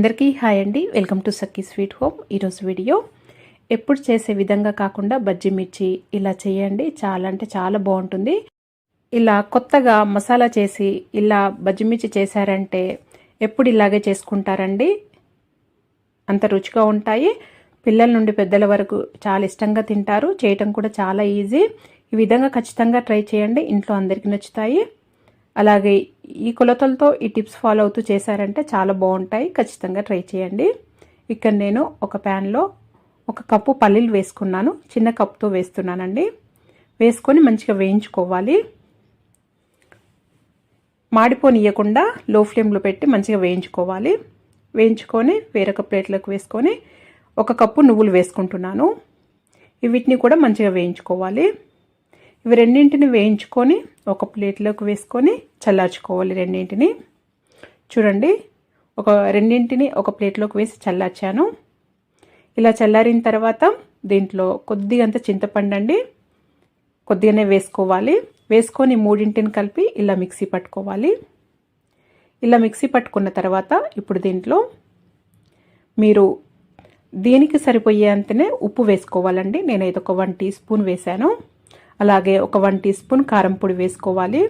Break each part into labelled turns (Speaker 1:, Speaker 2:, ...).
Speaker 1: అందరికీ హాయ్ అండి. Welcome to Sakki sweet home. ఈరోజు వీడియో ఎప్పుడు చేసే విధంగా కాకుండా బజ్జి మిర్చి ఇలా చేయండి. చాలా అంటే చాలా బాగుంటుంది. ఇలా కొత్తగా మసాలా చేసి ఇలా బజ్జి మిర్చి చేశారంటే ఎప్పుడు ఇలాగే చేసుకుంటారండి. అంత రుచిగా ఉంటాయి. పిల్లల నుండి పెద్దల వరకు చాలా ఇష్టంగా తింటారు. చేయటం కూడా చాలా ఈజీ. ఈ విధంగా ఖచ్చితంగా ట్రై చేయండి. ఇంట్లో అందరికీ నచ్చుతాయి. అలాగే ఈ కొలతలతో ఈ టిప్స్ ఫాలో అవుతూ చేశారంటే చాలా బాగుంటాయి. ఖచ్చితంగా ట్రై చేయండి. ఇక్కడ నేను ఒక ప్యాన్లో ఒక కప్పు పల్లీలు వేసుకున్నాను. చిన్న కప్పుతో వేస్తున్నానండి. వేసుకొని మంచిగా వేయించుకోవాలి. మాడిపోనియకుండా లో ఫ్లేమ్లో పెట్టి మంచిగా వేయించుకోవాలి. వేయించుకొని వేరొక ప్లేట్లోకి వేసుకొని ఒక కప్పు నువ్వులు వేసుకుంటున్నాను. వీటిని కూడా మంచిగా వేయించుకోవాలి. ఇవి రెండింటిని వేయించుకొని ఒక ప్లేట్లోకి వేసుకొని చల్లార్చుకోవాలి రెండింటిని. చూడండి ఒక రెండింటిని ఒక ప్లేట్లోకి వేసి చల్లార్చాను. ఇలా చల్లారిన తర్వాత దీంట్లో కొద్దిగంత చింతపండు అండి కొద్దిగానే వేసుకోవాలి. వేసుకొని మూడింటిని కలిపి ఇలా మిక్సీ పట్టుకోవాలి. ఇలా మిక్సీ పట్టుకున్న తర్వాత ఇప్పుడు దీంట్లో మీరు దీనికి సరిపోయేంతనే ఉప్పు వేసుకోవాలండి. నేనైతే ఒక వన్ టీ స్పూన్ వేశాను. అలాగే ఒక వన్ టీ స్పూన్ కారం పొడి వేసుకోవాలి.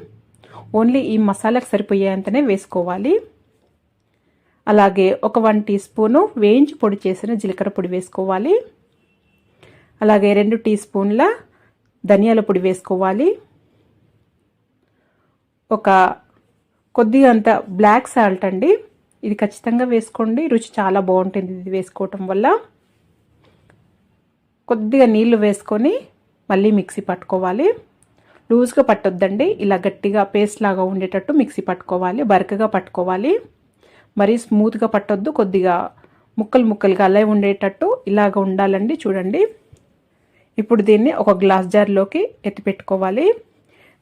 Speaker 1: ఓన్లీ ఈ మసాలాకు సరిపోయేంతనే వేసుకోవాలి. అలాగే ఒక వన్ టీ స్పూను వేయించి పొడి చేసిన జీలకర్ర పొడి వేసుకోవాలి. అలాగే రెండు టీ స్పూన్ల ధనియాల పొడి వేసుకోవాలి. ఒక కొద్దిగా అంత బ్లాక్ సాల్ట్ అండి. ఇది ఖచ్చితంగా వేసుకోండి. రుచి చాలా బాగుంటుంది ఇది వేసుకోవటం వల్ల. కొద్దిగా నీళ్ళు వేసుకొని మళ్ళీ మిక్సీ పట్టుకోవాలి. లూజ్గా పట్టొద్దండి. ఇలా గట్టిగా పేస్ట్ లాగా ఉండేటట్టు మిక్సీ పట్టుకోవాలి. బరకగా పట్టుకోవాలి. మరీ స్మూత్గా పట్టొద్దు. కొద్దిగా ముక్కలు ముక్కలుగా అలా ఉండేటట్టు ఇలాగ ఉండాలండి. చూడండి. ఇప్పుడు దీన్ని ఒక గ్లాస్ జార్లోకి ఎత్తి పెట్టుకోవాలి.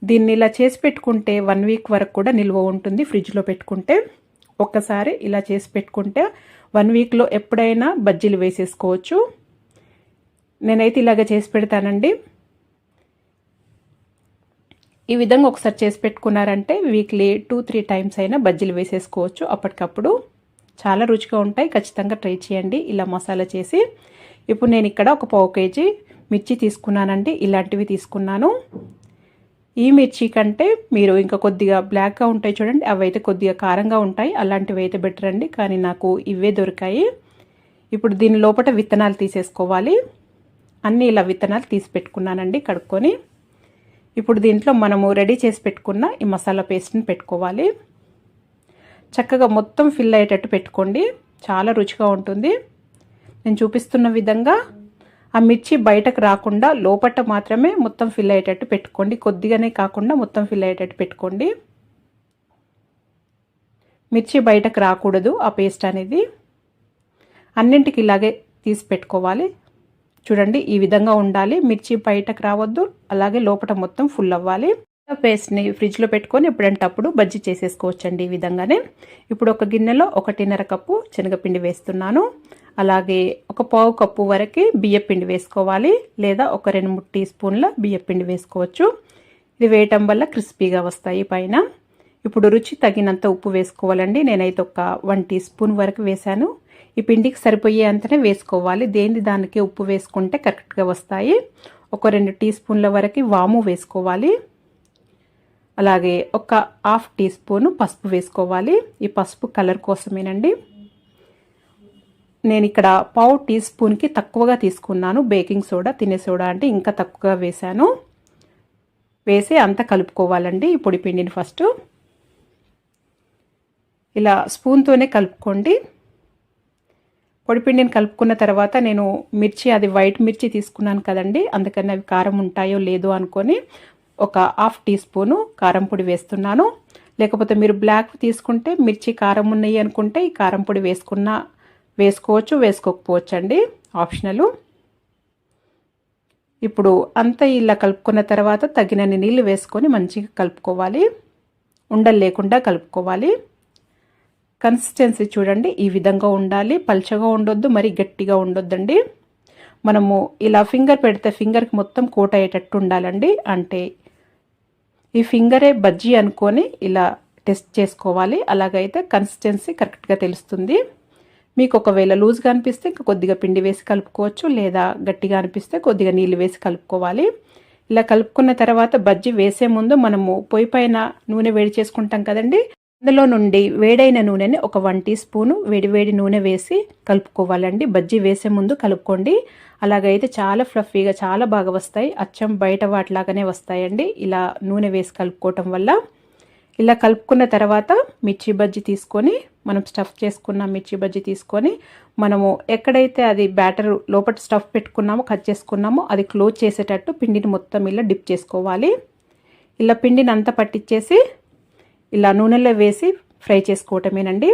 Speaker 1: దీన్ని ఇలా చేసి పెట్టుకుంటే వన్ వీక్ వరకు కూడా నిల్వ ఉంటుంది ఫ్రిడ్జ్లో పెట్టుకుంటే. ఒక్కసారి ఇలా చేసి పెట్టుకుంటే వన్ వీక్లో ఎప్పుడైనా బజ్జీలు వేసేసుకోవచ్చు. నేనైతే ఇలాగ చేసి పెడతానండి. ఈ విధంగా ఒకసారి చేసి పెట్టుకున్నారంటే వీక్లీ టూ త్రీ టైమ్స్ అయినా బజ్జీలు వేసేసుకోవచ్చు. అప్పటికప్పుడు చాలా రుచిగా ఉంటాయి. ఖచ్చితంగా ట్రై చేయండి. ఇలా మసాలా చేసి ఇప్పుడు నేను ఇక్కడ ఒక పావు కేజీ మిర్చి తీసుకున్నానండి. ఇలాంటివి తీసుకున్నాను. ఈ మిర్చి కంటే మీరు ఇంకా కొద్దిగా బ్లాక్గా ఉంటాయి చూడండి. అవి అయితే కొద్దిగా కారంగా ఉంటాయి. అలాంటివి అయితే బెటర్ అండి. కానీ నాకు ఇవే దొరికాయి. ఇప్పుడు దీని లోపల విత్తనాలు తీసేసుకోవాలి. అన్నీ ఇలా విత్తనాలు తీసి పెట్టుకున్నానండి కడుక్కొని. ఇప్పుడు దీంట్లో మనము రెడీ చేసి పెట్టుకున్న ఈ మసాలా పేస్ట్ని పెట్టుకోవాలి. చక్కగా మొత్తం ఫిల్ అయ్యేటట్టు పెట్టుకోండి. చాలా రుచిగా ఉంటుంది. నేను చూపిస్తున్న విధంగా ఆ మిర్చి బయటకు రాకుండా లోపట మాత్రమే మొత్తం ఫిల్ అయ్యేటట్టు పెట్టుకోండి. కొద్దిగానే కాకుండా మొత్తం ఫిల్ అయ్యేటట్టు పెట్టుకోండి. మిర్చి బయటకు రాకూడదు ఆ పేస్ట్ అనేది. అన్నింటికి ఇలాగే తీసి పెట్టుకోవాలి. చూడండి ఈ విధంగా ఉండాలి. మిర్చి బయటకు రావద్దు. అలాగే లోపల మొత్తం ఫుల్ అవ్వాలి. పేస్ట్ని ఫ్రిడ్జ్లో పెట్టుకొని ఎప్పుడంటప్పుడు బజ్జీ చేసేసుకోవచ్చండి ఈ విధంగానే. ఇప్పుడు ఒక గిన్నెలో ఒకటిన్నర కప్పు శనగపిండి వేస్తున్నాను. అలాగే ఒక పావు కప్పు వరకు బియ్యపిండి వేసుకోవాలి. లేదా ఒక రెండు మూడు టీ స్పూన్ల బియ్యపిండి వేసుకోవచ్చు. ఇది వేయటం వల్ల క్రిస్పీగా వస్తాయి పైన. ఇప్పుడు రుచి తగినంత ఉప్పు వేసుకోవాలండి. నేనైతే ఒక వన్ టీ స్పూన్ వరకు వేశాను. ఈ పిండికి సరిపోయే అంతనే వేసుకోవాలి. దేని దానికి ఉప్పు వేసుకుంటే కరెక్ట్గా వస్తాయి. ఒక రెండు టీ స్పూన్ల వరకు వాము వేసుకోవాలి. అలాగే ఒక హాఫ్ టీ స్పూను పసుపు వేసుకోవాలి. ఈ పసుపు కలర్ కోసమేనండి. నేను ఇక్కడ పావు టీ స్పూన్కి తక్కువగా తీసుకున్నాను. బేకింగ్ సోడా తినే సోడా అంటే ఇంకా తక్కువగా వేశాను. వేసి అంతా కలుపుకోవాలండి. ఈ పొడి పిండిని ఫస్ట్. ఇలా స్పూన్తోనే కలుపుకోండి. పొడిపిండిని కలుపుకున్న తర్వాత నేను మిర్చి అది వైట్ మిర్చి తీసుకున్నాను కదండి. అందుకని అవి కారం ఉంటాయో లేదో అనుకొని ఒక హాఫ్ టీ స్పూను కారం పొడి వేస్తున్నాను. లేకపోతే మీరు బ్లాక్ తీసుకుంటే మిర్చి కారం ఉన్నాయి అనుకుంటే ఈ కారం పొడి వేసుకున్న వేసుకోవచ్చు వేసుకోకపోవచ్చు అండి ఆప్షనలు. ఇప్పుడు అంతా ఇలా కలుపుకున్న తర్వాత తగినన్ని నీళ్ళు వేసుకొని మంచిగా కలుపుకోవాలి. ఉండలు లేకుండా కలుపుకోవాలి. కన్సిస్టెన్సీ చూడండి. ఈ విధంగా ఉండాలి. పల్చగా ఉండొద్దు మరి గట్టిగా ఉండొద్దండి. మనము ఇలా ఫింగర్ పెడితే ఫింగర్కి మొత్తం కోట్ అయ్యేటట్టు ఉండాలండి. అంటే ఈ ఫింగరే బజ్జీ అనుకొని ఇలా టెస్ట్ చేసుకోవాలి. అలాగైతే కన్సిస్టెన్సీ కరెక్ట్గా తెలుస్తుంది. మీకు ఒకవేళ లూజ్గా అనిపిస్తే ఇంకా కొద్దిగా పిండి వేసి కలుపుకోవచ్చు. లేదా గట్టిగా అనిపిస్తే కొద్దిగా నీళ్ళు వేసి కలుపుకోవాలి. ఇలా కలుపుకున్న తర్వాత బజ్జీ వేసే ముందు మనము పొయ్యి పైన నూనె వేడి చేసుకుంటాం కదండి. అందులో నుండి వేడైన నూనెని ఒక వన్ టీ స్పూను వేడి వేడి నూనె వేసి కలుపుకోవాలండి. బజ్జీ వేసే ముందు కలుపుకోండి. అలాగైతే చాలా ఫ్లఫీగా చాలా బాగా వస్తాయి. అచ్చం బయట వాటిలాగానే వస్తాయండి. ఇలా నూనె వేసి కలుపుకోవటం వల్ల. ఇలా కలుపుకున్న తర్వాత మిర్చి బజ్జీ తీసుకొని మనం స్టఫ్ చేసుకున్న మిర్చి బజ్జీ తీసుకొని మనము ఎక్కడైతే అది బ్యాటర్ లోపల స్టఫ్ పెట్టుకున్నామో కట్ చేసుకున్నామో అది క్లోజ్ చేసేటట్టు పిండిని మొత్తం ఇలా డిప్ చేసుకోవాలి. ఇలా పిండిని అంతా పట్టించేసి ఇలా నూనెలో వేసి ఫ్రై చేసుకోవటమేనండి.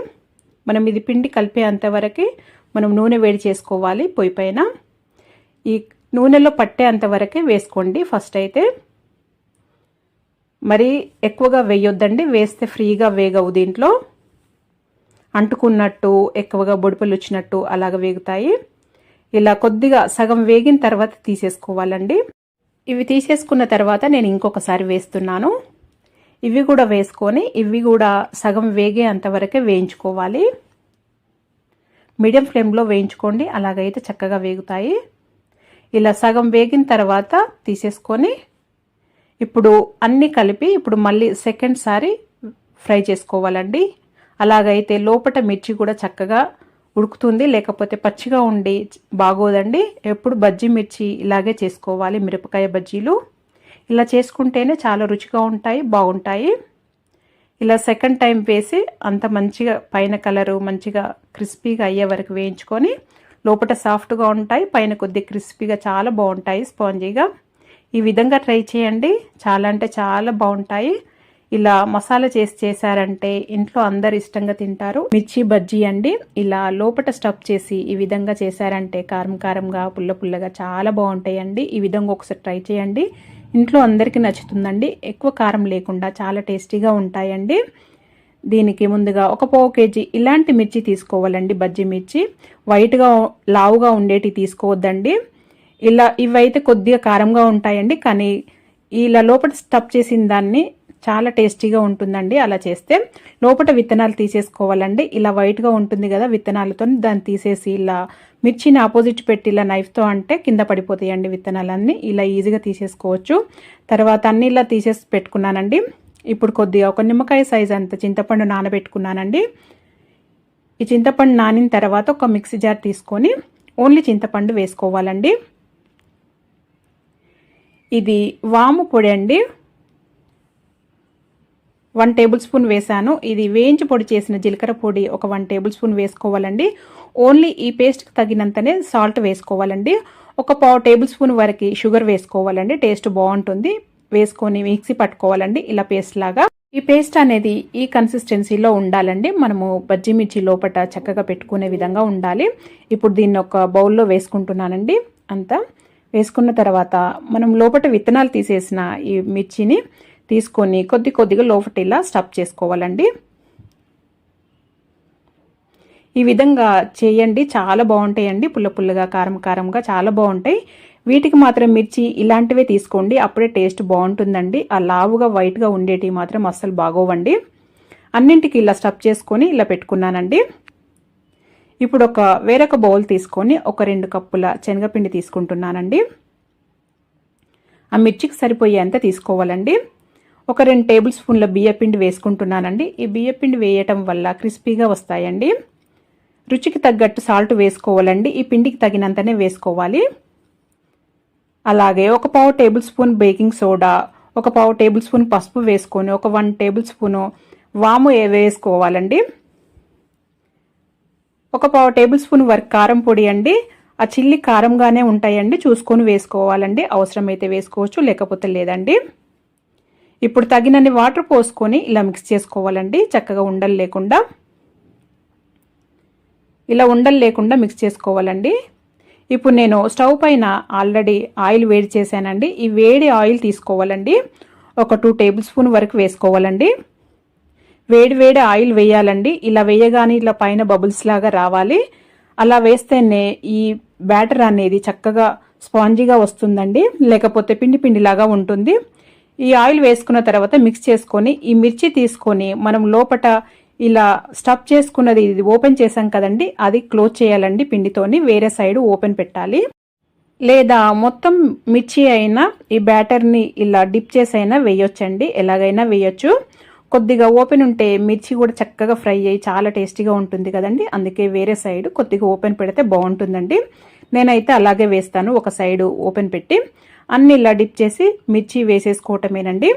Speaker 1: మనం ఇది పిండి కలిపే అంతవరకు మనం నూనె వేడి చేసుకోవాలి పొయ్యి పైన. ఈ నూనెలో పట్టే అంతవరకే వేసుకోండి ఫస్ట్ అయితే. మరీ ఎక్కువగా వేయొద్దండి వేస్తే ఫ్రీగా వేగవు దీంట్లో. అంటుకున్నట్టు ఎక్కువగా బొడిపలు వచ్చినట్టు అలాగ వేగుతాయి. ఇలా కొద్దిగా సగం వేగిన తర్వాత తీసేసుకోవాలండి. ఇవి తీసేసుకున్న తర్వాత నేను ఇంకొకసారి వేస్తున్నాను. ఇవి కూడా వేసుకొని ఇవి కూడా సగం వేగే అంతవరకే వేయించుకోవాలి. మీడియం ఫ్లేమ్లో వేయించుకోండి. అలాగైతే చక్కగా వేగుతాయి. ఇలా సగం వేగిన తర్వాత తీసేసుకొని ఇప్పుడు అన్నీ కలిపి ఇప్పుడు మళ్ళీ సెకండ్ సారి ఫ్రై చేసుకోవాలండి. అలాగైతే లోపల మిర్చి కూడా చక్కగా ఉడుకుతుంది. లేకపోతే పచ్చిగా ఉండి బాగోదండి. ఎప్పుడు బజ్జీ మిర్చి ఇలాగే చేసుకోవాలి మిరపకాయ బజ్జీలు. ఇలా చేసుకుంటేనే చాలా రుచిగా ఉంటాయి బాగుంటాయి. ఇలా సెకండ్ టైం వేసి అంత మంచిగా పైన కలరు మంచిగా క్రిస్పీగా అయ్యే వరకు వేయించుకొని లోపల సాఫ్ట్గా ఉంటాయి పైన కొద్ది క్రిస్పీగా చాలా బాగుంటాయి స్పాంజీగా ఈ విధంగా ట్రై చేయండి. చాలా అంటే చాలా బాగుంటాయి. ఇలా మసాలా చేసి చేశారంటే ఇంట్లో అందరు ఇష్టంగా తింటారు. మిర్చి బజ్జీ అండి. ఇలా లోపల స్టఫ్ చేసి ఈ విధంగా చేశారంటే కారం కారంగా పుల్ల పుల్లగా చాలా బాగుంటాయండి. ఈ విధంగా ఒకసారి ట్రై చేయండి. ఇంట్లో అందరికీ నచ్చుతుందండి. ఎక్కువ కారం లేకుండా చాలా టేస్టీగా ఉంటాయండి. దీనికి ముందుగా ఒక పావు కేజీ ఇలాంటి మిర్చి తీసుకోవాలండి. బజ్జీ మిర్చి. వైట్గా లావుగా ఉండేటి తీసుకోవద్దండి. ఇలా ఇవైతే కొద్దిగా కారంగా ఉంటాయండి. కానీ ఇలా లోపల స్టఫ్ చేసిన దాన్ని చాలా టేస్టీగా ఉంటుందండి. అలా చేస్తే లోపల విత్తనాలు తీసేసుకోవాలండి. ఇలా వైట్గా ఉంటుంది కదా విత్తనాలతో దాన్ని తీసేసి ఇలా మిర్చిని ఆపోజిట్ పెట్టి ఇలా నైఫ్తో అంటే కింద పడిపోతాయండి విత్తనాలన్నీ. ఇలా ఈజీగా తీసేసుకోవచ్చు. తర్వాత అన్ని ఇలా తీసేసి పెట్టుకున్నానండి. ఇప్పుడు కొద్దిగా ఒక నిమ్మకాయ సైజ్ అంత చింతపండు నానబెట్టుకున్నానండి. ఈ చింతపండు నానిన తర్వాత ఒక మిక్సీ జార్ తీసుకొని ఓన్లీ చింతపండు వేసుకోవాలండి. ఇది వాము పొడి అండి. వన్ టేబుల్ స్పూన్ వేసాను ఇది వేయించి పొడి చేసిన జీలకర్ర పొడి ఒక వన్ టేబుల్ స్పూన్ వేసుకోవాలండి. ఓన్లీ ఈ పేస్ట్కి తగినంతనే సాల్ట్ వేసుకోవాలండి. ఒక పావు టేబుల్ స్పూన్ వరకు షుగర్ వేసుకోవాలండి. టేస్ట్ బాగుంటుంది. వేసుకొని మిక్సీ పట్టుకోవాలండి. ఇలా పేస్ట్ లాగా. ఈ పేస్ట్ అనేది ఈ కన్సిస్టెన్సీలో ఉండాలండి. మనము బజ్జీ మిర్చి లోపల చక్కగా పెట్టుకునే విధంగా ఉండాలి. ఇప్పుడు దీన్ని ఒక బౌల్లో వేసుకుంటున్నానండి. అంతా వేసుకున్న తర్వాత మనం లోపల విత్తనాలు తీసేసిన ఈ మిర్చిని తీసుకొని కొద్ది కొద్దిగా లోపటి ఇలా స్టఫ్ చేసుకోవాలండి. ఈ విధంగా చేయండి. చాలా బాగుంటాయండి. పుల్ల పుల్లగా కారం కారంగా చాలా బాగుంటాయి. వీటికి మాత్రం మిర్చి ఇలాంటివే తీసుకోండి. అప్పుడే టేస్ట్ బాగుంటుందండి. ఆ లావుగా వైట్గా ఉండేటివి మాత్రం అస్సలు బాగోవండి. అన్నింటికి ఇలా స్టఫ్ చేసుకొని ఇలా పెట్టుకున్నానండి. ఇప్పుడు ఒక వేరొక బౌల్ తీసుకొని ఒక రెండు కప్పుల శనగపిండి తీసుకుంటున్నానండి. ఆ మిర్చికి సరిపోయేంత తీసుకోవాలండి. ఒక రెండు టేబుల్ స్పూన్ల బియ్యపిండి వేసుకుంటున్నానండి. ఈ బియ్యపిండి వేయటం వల్ల క్రిస్పీగా వస్తాయండి. రుచికి తగ్గట్టు సాల్ట్ వేసుకోవాలండి. ఈ పిండికి తగినంతనే వేసుకోవాలి. అలాగే ఒక పావు టేబుల్ స్పూన్ బేకింగ్ సోడా ఒక పావు టేబుల్ స్పూన్ పసుపు వేసుకొని ఒక వన్ టేబుల్ స్పూను వాము వేసుకోవాలండి. ఒక పావు టేబుల్ స్పూన్ వరకు కారం పొడి అండి. ఆ చిల్లి కారంగానే ఉంటాయండి. చూసుకొని వేసుకోవాలండి. అవసరమైతే వేసుకోవచ్చు లేకపోతే లేదండి. ఇప్పుడు తగినన్ని వాటర్ పోసుకొని ఇలా మిక్స్ చేసుకోవాలండి. చక్కగా ఉండలు లేకుండా. ఇలా ఉండలు లేకుండా మిక్స్ చేసుకోవాలండి. ఇప్పుడు నేను స్టవ్ పైన ఆల్రెడీ ఆయిల్ వేడి చేశానండి. ఈ వేడి ఆయిల్ తీసుకోవాలండి. ఒక టూ టేబుల్ స్పూన్ వరకు వేసుకోవాలండి. వేడి వేడి ఆయిల్ వేయాలండి. ఇలా వేయగానే ఇలా పైన బబుల్స్ లాగా రావాలి. అలా వేస్తేనే ఈ బ్యాటర్ అనేది చక్కగా స్పాంజీగా వస్తుందండి. లేకపోతే పిండి పిండిలాగా ఉంటుంది. ఈ ఆయిల్ వేసుకున్న తర్వాత మిక్స్ చేసుకొని ఈ మిర్చి తీసుకొని మనం లోపట ఇలా స్టఫ్ చేసుకున్నది ఇది ఓపెన్ చేసాం కదండి అది క్లోజ్ చేయాలండి పిండితోని వేరే సైడ్ ఓపెన్ పెట్టాలి. లేదా మొత్తం మిర్చి అయినా ఈ బ్యాటర్ని ఇలా డిప్ చేసి అయినా వేయొచ్చండి ఎలాగైనా వేయొచ్చు. కొద్దిగా ఓపెన్ ఉంటే మిర్చి కూడా చక్కగా ఫ్రై అయ్యి చాలా టేస్టీగా ఉంటుంది కదండి అందుకే వేరే సైడ్ కొద్దిగా ఓపెన్ పెడితే బాగుంటుందండి. నేనైతే అలాగే వేస్తాను ఒక సైడ్ ఓపెన్ పెట్టి. అన్ని ఇలా డిప్ చేసి మిర్చి వేసేసుకోవటమేనండి.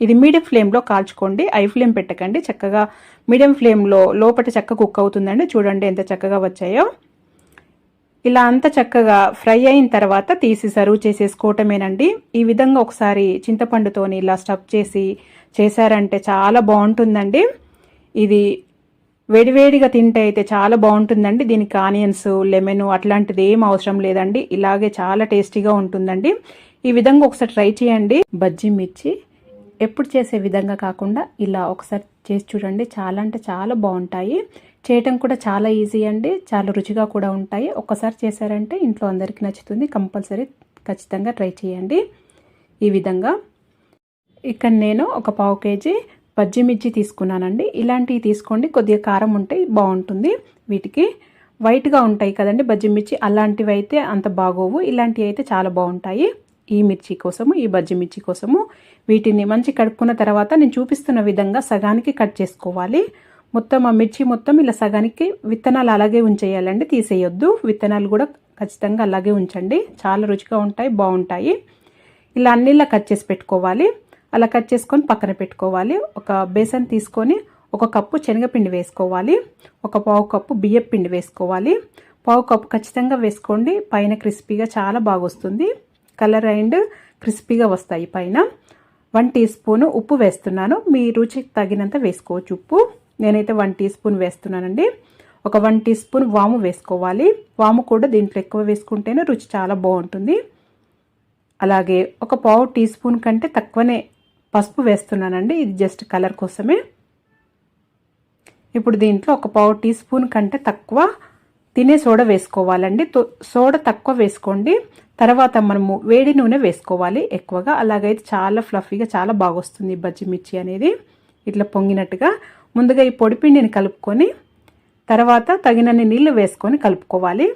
Speaker 1: ఇది మీడియం ఫ్లేమ్లో కాల్చుకోండి. ఐ ఫ్లేమ్ పెట్టకండి. చక్కగా మీడియం ఫ్లేమ్లో లోపల చక్క కుక్ అవుతుందండి. చూడండి ఎంత చక్కగా వచ్చాయో. ఇలా అంత చక్కగా ఫ్రై అయిన తర్వాత తీసి సర్వ్ చేసేసుకోవటమేనండి. ఈ విధంగా ఒకసారి చింతపండుతోని ఇలా స్టఫ్ చేసి చేశారంటే చాలా బాగుంటుందండి. ఇది వేడివేడిగా తింటే అయితే చాలా బాగుంటుందండి. దీనికి ఆనియన్స్ లెమన్ అట్లాంటిది ఏం అవసరం లేదండి. ఇలాగే చాలా టేస్టీగా ఉంటుందండి. ఈ విధంగా ఒకసారి ట్రై చేయండి. బజ్జీ మిర్చి ఎప్పుడు చేసే విధంగా కాకుండా ఇలా ఒకసారి చేసి చూడండి. చాలా అంటే చాలా బాగుంటాయి. చేయటం కూడా చాలా ఈజీ అండి. చాలా రుచిగా కూడా ఉంటాయి. ఒక్కసారి చేశారంటే ఇంట్లో అందరికీ నచ్చుతుంది. కంపల్సరీ ఖచ్చితంగా ట్రై చేయండి. ఈ విధంగా ఇక్కడ నేను ఒక పావు కేజీ పచ్చిమిర్చి తీసుకున్నానండి. ఇలాంటివి తీసుకోండి. కొద్దిగా కారం ఉంటే బాగుంటుంది. వీటికి వైట్గా ఉంటాయి కదండి బజ్జిమిర్చి అలాంటివి అయితే అంత బాగోవు. ఇలాంటివి అయితే చాలా బాగుంటాయి. ఈ మిర్చి కోసము ఈ బజ్జి మిర్చి కోసము వీటిని మంచి కడుక్కున్న తర్వాత నేను చూపిస్తున్న విధంగా సగానికి కట్ చేసుకోవాలి. మొత్తం ఆ మిర్చి మొత్తం ఇలా సగానికి విత్తనాలు అలాగే ఉంచేయాలండి తీసేయొద్దు. విత్తనాలు కూడా ఖచ్చితంగా అలాగే ఉంచండి. చాలా రుచిగా ఉంటాయి బాగుంటాయి. ఇలా అన్నిలా కట్ చేసి పెట్టుకోవాలి. అలా కట్ చేసుకొని పక్కన పెట్టుకోవాలి. ఒక బేసన్ తీసుకొని ఒక కప్పు శనగపిండి వేసుకోవాలి. ఒక పావు కప్పు బియ్యపిండి వేసుకోవాలి. పావు కప్పు ఖచ్చితంగా వేసుకోండి. పైన క్రిస్పీగా చాలా బాగా వస్తుంది కలర్ అండ్ క్రిస్పీగా వస్తాయి పైన. వన్ టీ స్పూన్ ఉప్పు వేస్తున్నాను. మీ రుచికి తగినంత వేసుకోవచ్చు ఉప్పు. నేనైతే వన్ టీ స్పూన్ వేస్తున్నానండి. ఒక వన్ టీ స్పూన్ వాము వేసుకోవాలి. వాము కూడా దీంట్లో ఎక్కువ వేసుకుంటేనే రుచి చాలా బాగుంటుంది. అలాగే ఒక పావు టీ స్పూన్ కంటే తక్కువనే పసుపు వేస్తున్నానండి. ఇది జస్ట్ కలర్ కోసమే. ఇప్పుడు దీంట్లో ఒక పావు టీ స్పూన్ కంటే తక్కువ తినే సోడా వేసుకోవాలండి. సోడా తక్కువ వేసుకోండి. తర్వాత మనము వేడి నూనె వేసుకోవాలి ఎక్కువగా. అలాగైతే చాలా ఫ్లఫీగా చాలా బాగొస్తుంది బజ్జి మిర్చి అనేది. ఇట్లా పొంగినట్టుగా. ముందుగా ఈ పొడిపిండిని కలుపుకొని తర్వాత తగినన్ని నీళ్ళు వేసుకొని కలుపుకోవాలి.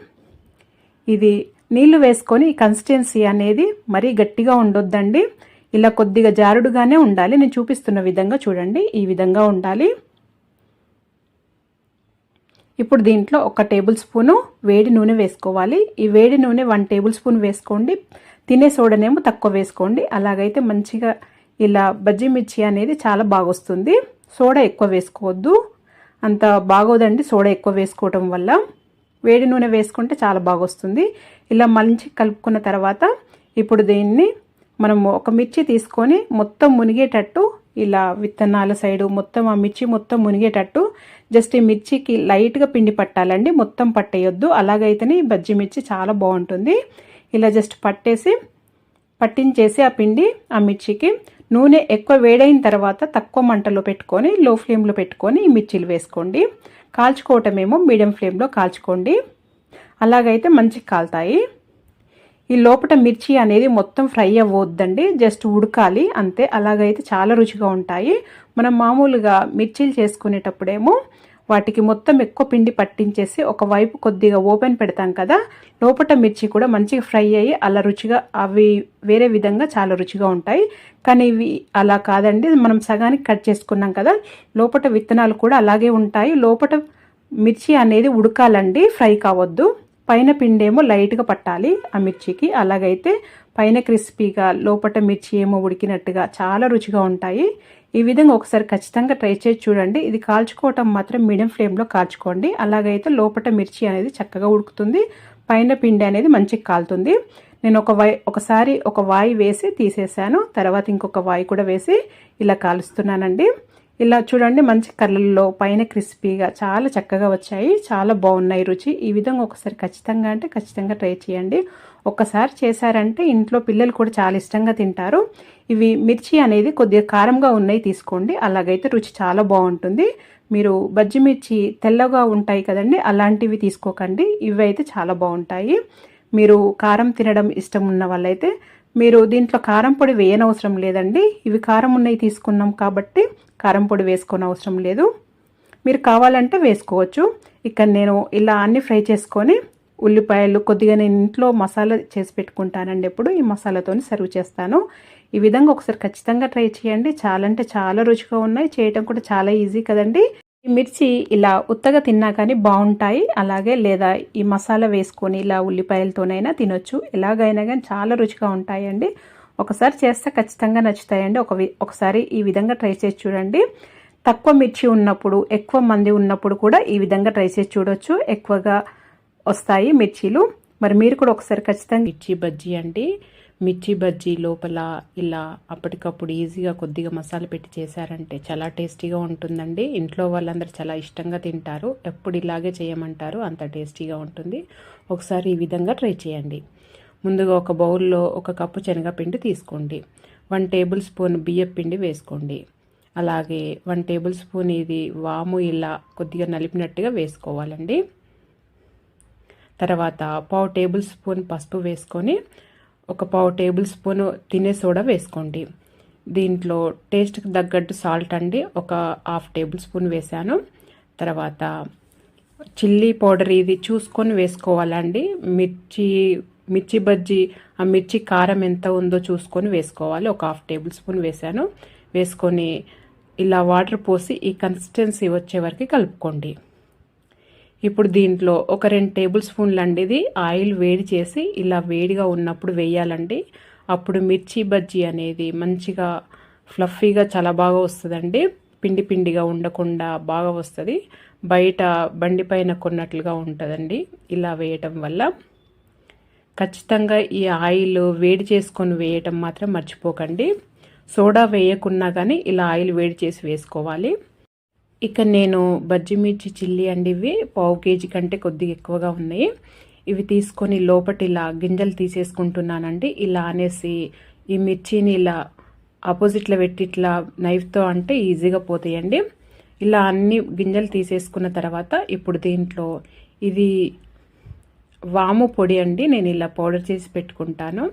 Speaker 1: ఇది నీళ్ళు వేసుకొని కన్సిస్టెన్సీ అనేది మరీ గట్టిగా ఉండొద్దండి. ఇలా కొద్దిగా జారుడుగానే ఉండాలి. నేను చూపిస్తున్న విధంగా చూడండి. ఈ విధంగా ఉండాలి. ఇప్పుడు దీంట్లో ఒక టేబుల్ స్పూను వేడి నూనె వేసుకోవాలి. ఈ వేడి నూనె వన్ టేబుల్ స్పూన్ వేసుకోండి. తినే సోడనేమో తక్కువ వేసుకోండి. అలాగైతే మంచిగా ఇలా బజ్జీ మిర్చి అనేది చాలా బాగొస్తుంది. సోడా ఎక్కువ వేసుకోవద్దు. అంత బాగోదండి సోడా ఎక్కువ వేసుకోవటం వల్ల. వేడి నూనె వేసుకుంటే చాలా బాగొస్తుంది. ఇలా మంచి కలుపుకున్న తర్వాత ఇప్పుడు దీన్ని మనము ఒక మిర్చి తీసుకొని మొత్తం మునిగేటట్టు ఇలా విత్తనాల సైడు మొత్తం ఆ మిర్చి మొత్తం మునిగేటట్టు జస్ట్ ఈ మిర్చికి లైట్గా పిండి పట్టాలండి. మొత్తం పట్టేయొద్దు. అలాగైతేనే ఈ బజ్జి మిర్చి చాలా బాగుంటుంది. ఇలా జస్ట్ పట్టేసి పట్టించేసి ఆ పిండి ఆ మిర్చికి నూనె ఎక్కువ వేడైన తర్వాత తక్కువ మంటలో పెట్టుకొని లో ఫ్లేమ్లో పెట్టుకొని ఈ మిర్చీలు వేసుకోండి. కాల్చుకోవటమేమో మీడియం ఫ్లేమ్లో కాల్చుకోండి. అలాగైతే మంచిగా కాలుతాయి. ఈ లోపల మిర్చి అనేది మొత్తం ఫ్రై అవ్వద్దండి జస్ట్ ఉడకాలి అంతే. అలాగైతే చాలా రుచిగా ఉంటాయి. మనం మామూలుగా మిర్చీలు చేసుకునేటప్పుడేమో వాటికి మొత్తం ఎక్కువ పిండి పట్టించేసి ఒకవైపు కొద్దిగా ఓపెన్ పెడతాం కదా లోపల మిర్చి కూడా మంచిగా ఫ్రై అయ్యి అలా రుచిగా అవి వేరే విధంగా చాలా రుచిగా ఉంటాయి. కానీ ఇవి అలా కాదండి. మనం సగానికి కట్ చేసుకున్నాం కదా లోపల విత్తనాలు కూడా అలాగే ఉంటాయి. లోపల మిర్చి అనేది ఉడకాలండి ఫ్రై కావద్దు. పైన పిండేమో లైట్గా పట్టాలి ఆ మిర్చికి. అలాగైతే పైన క్రిస్పీగా లోపల మిర్చి ఏమో ఉడికినట్టుగా చాలా రుచిగా ఉంటాయి. ఈ విధంగా ఒకసారి ఖచ్చితంగా ట్రై చేసి చూడండి. ఇది కాల్చుకోవటం మాత్రం మీడియం ఫ్లేమ్లో కాల్చుకోండి. అలాగైతే లోపల మిర్చి అనేది చక్కగా ఉడుకుతుంది. పైన పిండి అనేది మంచిగా కాలుతుంది. నేను ఒక వై ఒకసారి ఒక వాయి వేసి తీసేసాను. తర్వాత ఇంకొక వాయి కూడా వేసి ఇలా కాలుస్తున్నానండి. ఇలా చూడండి మంచి కలర్లో పైన క్రిస్పీగా చాలా చక్కగా వచ్చాయి. చాలా బాగున్నాయి రుచి. ఈ విధంగా ఒకసారి ఖచ్చితంగా అంటే ఖచ్చితంగా ట్రై చేయండి. ఒక్కసారి చేశారంటే ఇంట్లో పిల్లలు కూడా చాలా ఇష్టంగా తింటారు. ఇవి మిర్చి అనేది కొద్దిగా కారంగా ఉన్నాయి తీసుకోండి. అలాగైతే రుచి చాలా బాగుంటుంది. మీరు బజ్జి మిర్చి తెల్లగా ఉంటాయి కదండి అలాంటివి తీసుకోకండి. ఇవి అయితే చాలా బాగుంటాయి. మీరు కారం తినడం ఇష్టం ఉన్న వాళ్ళైతే మీరు దీంట్లో కారం పొడి వేయనవసరం లేదండి. ఇవి కారం ఉన్నాయి తీసుకున్నాం కాబట్టి కారం పొడి వేసుకొని అవసరం లేదు. మీరు కావాలంటే వేసుకోవచ్చు. ఇక్కడ నేను ఇలా అన్ని ఫ్రై చేసుకొని ఉల్లిపాయలు కొద్దిగా నేను ఇంట్లో మసాలా చేసి పెట్టుకుంటానండి ఎప్పుడు. ఈ మసాలాతో సర్వ్ చేస్తాను. ఈ విధంగా ఒకసారి ఖచ్చితంగా ట్రై చేయండి. చాలా అంటే చాలా రుచిగా ఉన్నాయి. చేయటం కూడా చాలా ఈజీ కదండి. ఈ మిర్చి ఇలా ఉత్తగా తిన్నా కానీ బాగుంటాయి. అలాగే లేదా ఈ మసాలా వేసుకొని ఇలా ఉల్లిపాయలతోనైనా తినొచ్చు. ఎలాగైనా కానీ చాలా రుచిగా ఉంటాయండి. ఒకసారి చేస్తే ఖచ్చితంగా నచ్చుతాయండి. ఒక ఒకసారి ఈ విధంగా ట్రై చేసి చూడండి. తక్కువ మిర్చి ఉన్నప్పుడు ఎక్కువ మంది ఉన్నప్పుడు కూడా ఈ విధంగా ట్రై చేసి చూడొచ్చు. ఎక్కువగా వస్తాయి మిర్చీలు. మరి మీరు కూడా ఒకసారి ఖచ్చితంగా మిర్చి బజ్జీ అండి. మిర్చి బజ్జీ లోపల ఇలా అప్పటికప్పుడు ఈజీగా కొద్దిగా మసాలా పెట్టి చేశారంటే చాలా టేస్టీగా ఉంటుందండి. ఇంట్లో వాళ్ళందరూ చాలా ఇష్టంగా తింటారు. ఎప్పుడు ఇలాగే చేయమంటారు అంత టేస్టీగా ఉంటుంది. ఒకసారి ఈ విధంగా ట్రై చేయండి. ముందుగా ఒక బౌల్లో ఒక కప్పు శనగపిండి తీసుకోండి. వన్ టేబుల్ స్పూన్ బియ్యం పిండి వేసుకోండి. అలాగే వన్ టేబుల్ స్పూన్ ఇది వాము ఇలా కొద్దిగా నలిపినట్టుగా వేసుకోవాలండి. తర్వాత పావు టేబుల్ స్పూన్ పసుపు వేసుకొని ఒక పావు టేబుల్ స్పూన్ తినే సోడా వేసుకోండి. దీంట్లో టేస్ట్కి తగ్గట్టు సాల్ట్ అండి ఒక హాఫ్ టేబుల్ స్పూన్ వేసాను. తర్వాత చిల్లీ పౌడర్ ఇది చూసుకొని వేసుకోవాలండి. మిర్చి మిర్చి బజ్జీ ఆ మిర్చి కారం ఎంత ఉందో చూసుకొని వేసుకోవాలి. ఒక హాఫ్ టేబుల్ స్పూన్ వేసాను. వేసుకొని ఇలా వాటర్ పోసి ఈ కన్సిస్టెన్సీ వచ్చే వరకు కలుపుకోండి. ఇప్పుడు దీంట్లో ఒక రెండు టేబుల్ స్పూన్లు అండి ఇది ఆయిల్ వేడి చేసి ఇలా వేడిగా ఉన్నప్పుడు వేయాలండి. అప్పుడు మిర్చి బజ్జీ అనేది మంచిగా ఫ్లఫీగా చాలా బాగా వస్తుందండి. పిండి పిండిగా ఉండకుండా బాగా వస్తుంది. బయట బండి పైన కొన్నట్లుగా ఉంటుందండి ఇలా వేయటం వల్ల. ఖచ్చితంగా ఈ ఆయిల్ వేడి చేసుకొని వేయటం మాత్రం మర్చిపోకండి. సోడా వేయకున్నా కానీ ఇలా ఆయిల్ వేడి చేసి వేసుకోవాలి. ఇక నేను బజ్జి మిర్చి చిల్లీ అండి ఇవి. పావు కేజీ కంటే కొద్దిగా ఎక్కువగా ఉన్నాయి. ఇవి తీసుకొని లోపటి ఇలా గింజలు తీసేసుకుంటున్నానండి. ఇలా అనేసి ఈ మిర్చిని ఇలా ఆపోజిట్లో పెట్టి ఇట్లా నైఫ్తో అంటే ఈజీగా పోతాయండి. ఇలా అన్ని గింజలు తీసేసుకున్న తర్వాత ఇప్పుడు దీంట్లో ఇది వాము పొడి అండి. నేను ఇలా పౌడర్ చేసి పెట్టుకుంటాను.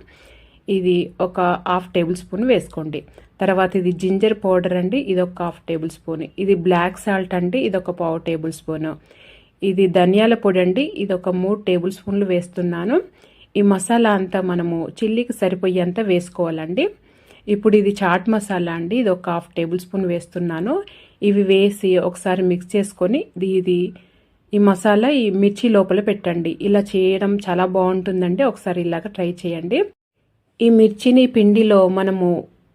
Speaker 1: ఇది ఒక హాఫ్ టేబుల్ స్పూన్ వేసుకోండి. తర్వాత ఇది జింజర్ పౌడర్ అండి ఇది ఒక హాఫ్ టేబుల్ స్పూన్ ఇది బ్లాక్ సాల్ట్ అండి ఇది ఒక పావు టేబుల్ స్పూన్ ఇది ధనియాల పొడి అండి ఇది ఒక మూడు టేబుల్ స్పూన్లు వేస్తున్నాను. ఈ మసాలా అంతా మనము చిల్లీకి సరిపోయేంత వేసుకోవాలండి. ఇప్పుడు ఇది చాట్ మసాలా అండి ఇది ఒక హాఫ్ టేబుల్ స్పూన్ వేస్తున్నాను. ఇవి వేసి ఒకసారి మిక్స్ చేసుకొని ఇది ఈ మసాలా ఈ మిర్చి లోపల పెట్టండి. ఇలా చేయడం చాలా బాగుంటుందండి ఒకసారి ఇలాగ ట్రై చేయండి. ఈ మిర్చిని పిండిలో మనము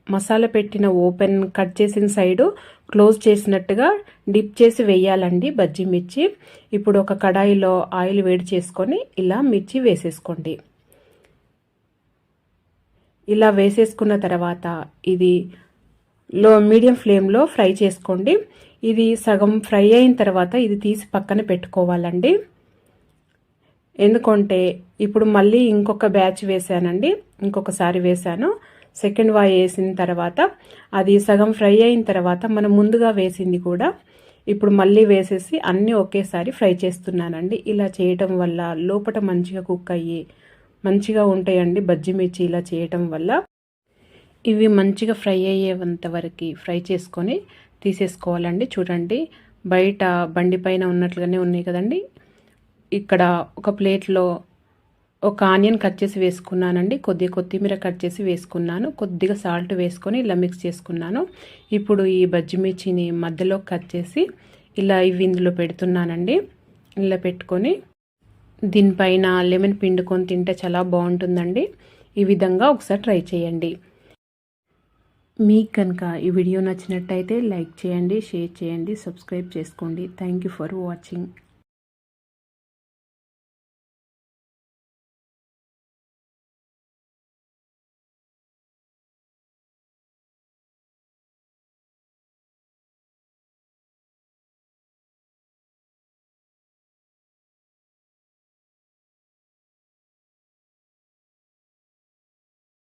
Speaker 1: మసాలా పెట్టిన ఓపెన్ కట్ చేసిన సైడు క్లోజ్ చేసినట్టుగా డిప్ చేసి వేయాలండి బజ్జీ మిర్చి. ఇప్పుడు ఒక కడాయిలో ఆయిల్ వేడి చేసుకొని ఇలా మిర్చి వేసేసుకోండి. ఇలా వేసేసుకున్న తర్వాత ఇది లో మీడియం ఫ్లేమ్లో ఫ్రై చేసుకోండి. ఇది సగం ఫ్రై అయిన తర్వాత ఇది తీసి పక్కన పెట్టుకోవాలండి. ఎందుకంటే ఇప్పుడు మళ్ళీ ఇంకొక బ్యాచ్ వేసానండి ఇంకొకసారి వేసాను సెకండ్ వాయ్ వేసిన తర్వాత అది సగం ఫ్రై అయిన తర్వాత మనం ముందుగా వేసింది కూడా ఇప్పుడు మళ్ళీ వేసేసి అన్నీ ఒకేసారి ఫ్రై చేస్తున్నానండి. ఇలా చేయటం వల్ల లోపల మంచిగా కుక్ అయ్యి మంచిగా ఉంటాయండి బజ్జి మిర్చి ఇలా చేయటం వల్ల. ఇవి మంచిగా ఫ్రై అయ్యేంత వరకు ఫ్రై చేసుకొని తీసేసుకోవాలండి. చూడండి బయట బండి పైన ఉన్నట్లుగానే ఉన్నాయి కదండి. ఇక్కడ ఒక ప్లేట్లో ఒక ఆనియన్ కట్ చేసి వేసుకున్నానండి. కొద్దిగా కొత్తిమీర కట్ చేసి వేసుకున్నాను. కొద్దిగా సాల్ట్ వేసుకొని ఇలా మిక్స్ చేసుకున్నాను. ఇప్పుడు ఈ బజ్జి మిర్చిని మధ్యలో కట్ చేసి ఇలా ఇవి ఇందులో పెడుతున్నానండి. ఇలా పెట్టుకొని దీనిపైన లెమన్ పిండుకొని తింటే చాలా బాగుంటుందండి. ఈ విధంగా ఒకసారి ట్రై చేయండి. మీకు కనుక ఈ వీడియో నచ్చినట్టయితే లైక్ చేయండి షేర్ చేయండి సబ్స్క్రైబ్ చేసుకోండి. Thank you for watching